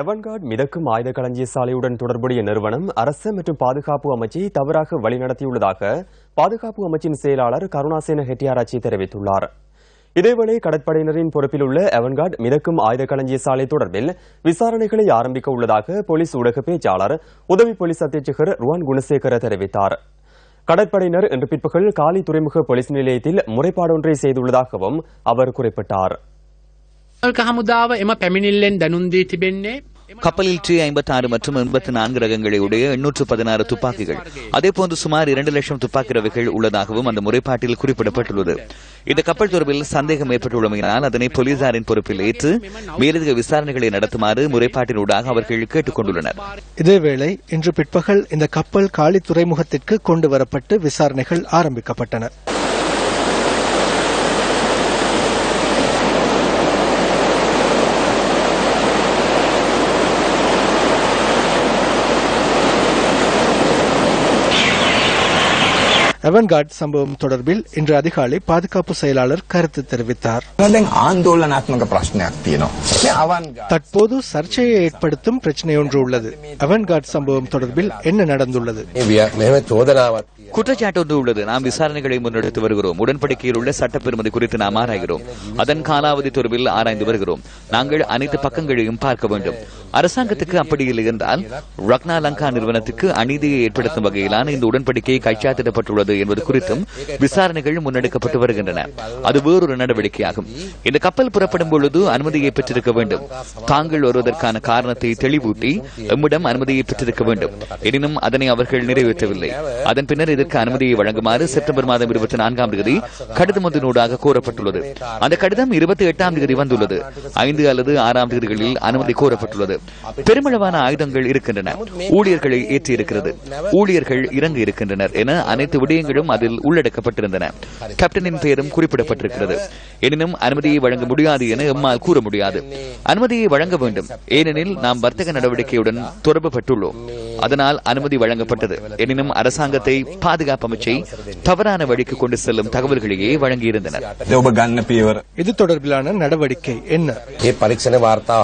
Avant Garde மிதக்கும் ஆயுத களஞ்சிய சாலையுடன் தொடர்புடைய நிறுவனம் அரசு மற்றும் பாதுகாப்பு அமைச்சை தவறாக வழிநடத்தியுள்ளதாக பாதுகாப்பு அமைச்சின் செயலாளர் கருணாசேன ஹெட்டியாராச்சி தெரிவித்துள்ளார். இதேவேளை கடற்படையினரின் பொறுப்பில் உள்ள எவன்கார்ட் மிதக்கும் ஆயுத களஞ்சிய சாலை தொடர்பில் விசாரணைகளை ஆரம்பிக்க உள்ளதாக போலீஸ் ஊடக பேச்சாளர் உதவி போலீஸ் அத்தியட்சகர் ருவான் குணசேகர தெரிவித்தார். கடற்படையினர் இன்று பிற்பகல் காலி துறைமுக போலீஸ் நிலையத்தில் முறைப்பாடொன்றை செய்துள்ளதாகவும் அவர் குறிப்பிட்டார். කල්ක හමුදාව එම පැමිණිල්ලෙන් දැනුම් දී තිබෙන්නේ கப்பலில் டி ஐம்பத்தி ஆறு மற்றும் எண்பத்தி நான்கு ரகங்களை உடைய எண்ணூற்று பதினாறு துப்பாக்கிகள் அதேபோன்று சுமார் இரண்டு லட்சம் துப்பாக்கி ரவைகள் உள்ளதாகவும் அந்த முறைப்பாட்டில் குறிப்பிடப்பட்டுள்ளது இந்த கப்பல் தொடர்பில் சந்தேகம் ஏற்பட்டுள்ளமையினால் அதனை போலீசாரின் பொறுப்பில் ஏற்று மேலதிக விசாரணைகளை நடத்துமாறு முறைப்பாட்டினூடாக அவர்கள் கேட்டுக் கொண்டுள்ளனர் இதேவேளை இன்று பிற்பகல் இந்த கப்பல் காலி துறைமுகத்திற்கு கொண்டு வரப்பட்டு விசாரணைகள் ஆரம்பிக்கப்பட்டன எவன்கார்ட் சம்பவம் தொடர்பில் இன்று அதிகாலை பாதுகாப்பு செயலாளர் கருத்து தெரிவித்தார். தற்போது சர்ச்சையை ஏற்படுத்தும் பிரச்சனை ஒன்று உள்ளது. அவன்கார்ட் சம்பவம் தொடர்பில் என்ன நடந்துள்ளது? குற்றச்சாட்டு ஒன்று உள்ளது. நாம் விசாரணைகளை முன்னெடுத்து வருகிறோம். உடன்படிக்கையில் உள்ள சட்டப்பெருமதி குறித்து நாம் ஆராய்கிறோம். அதன் காலாவதி தொடர்பில் ஆராய்ந்து வருகிறோம். நாங்கள் அனைத்து பக்கங்களையும் பார்க்க வேண்டும். அரசாங்கத்துக்கு அப்படி இல்லை என்றால் ரக்னா லங்கா நிறுவனத்துக்கு அநீதியை ஏற்படுத்தும் வகையிலான இந்த உடன்படிக்கை கைச்சாத்திடப்பட்டுள்ளது என்பது குறித்தும் விசாரணைகள் முன்னெடுக்கப்பட்டு வருகின்றன. அது வேறொரு நடவடிக்கையாகும். இந்த கப்பல் புறப்படும் பொழுது அனுமதியை பெற்றிருக்க வேண்டும். தாங்கள் வருவதற்கான காரணத்தை தெளிவூட்டி எம்மிடம் அனுமதியை பெற்றிருக்க வேண்டும். எனினும் அதனை அவர்கள் நிறைவேற்றவில்லை. அதன் பின்னர் இதற்கு அனுமதியை வழங்குமாறு செப்டம்பர் மாதம் இருபத்தி நான்காம் தேதி கடிதம் ஒன்றினூடாக கோரப்பட்டுள்ளது. அந்த கடிதம் இருபத்தி எட்டாம் தேதி வந்துள்ளது. ஐந்து அல்லது ஆறாம் தேதிகளில் அனுமதி கோரப்பட்டுள்ளது. பெருமளவான ஆயுதங்கள் இருக்கின்றன. ஊழியர்களை ஏற்றியிருக்கிறது. ஊழியர்கள் இறங்க இருக்கின்றனர் என அனைத்து விஷயங்களும் அதில் உள்ளடக்கப்பட்டிருந்தன. கேப்டனின் பெயரும் குறிப்பிடப்பட்டிருக்கிறது. எனினும் அனுமதியை வழங்க முடியாது என எம்மால் கூற முடியாது. அனுமதியை வழங்க வேண்டும். ஏனெனில் நாம் வர்த்தக நடவடிக்கையுடன் தொடர்புபட்டுள்ளோம். அதனால் அனுமதி வழங்கப்பட்டது. எனினும் அரசாங்கத்தை பாதுகாப்பு அமைச்சை தவறான வழிக்கு கொண்டு செல்லும் தகவல்களையே வழங்கியிருந்தனர். இது தொடர்பிலான நடவடிக்கை என்ன? பரீட்சணை வார்த்தா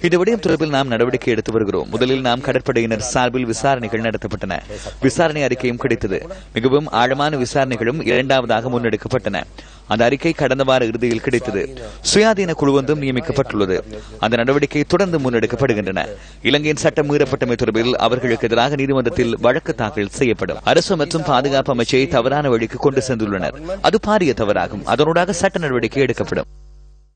இது விடயம் தொடர்பில் நாம் நடவடிக்கை எடுத்து வருகிறோம். முதலில் நாம் கடற்படையினர் சார்பில் விசாரணைகள் நடத்தப்பட்டன. விசாரணை அறிக்கையும் கிடைத்தது. மிகவும் ஆழமான விசாரணைகளும் இரண்டாவதாக முன்னெடுக்கப்பட்டன. அந்த அறிக்கை கடந்த வார இறுதியில் கிடைத்தது. சுயாதீன குழு ஒன்றும் நியமிக்கப்பட்டுள்ளது. அந்த நடவடிக்கை தொடர்ந்து முன்னெடுக்கப்படுகின்றன. இலங்கையின் சட்டம் மீறப்பட்டமை தொடர்பில் அவர்களுக்கு எதிராக நீதிமன்றத்தில் வழக்கு தாக்கல் செய்யப்படும். அரசு மற்றும் பாதுகாப்பு அமைச்சை தவறான வழிக்கு கொண்டு சென்றுள்ளனர். அது பாரிய தவறாகும். அதனூடாக சட்ட நடவடிக்கை எடுக்கப்படும்.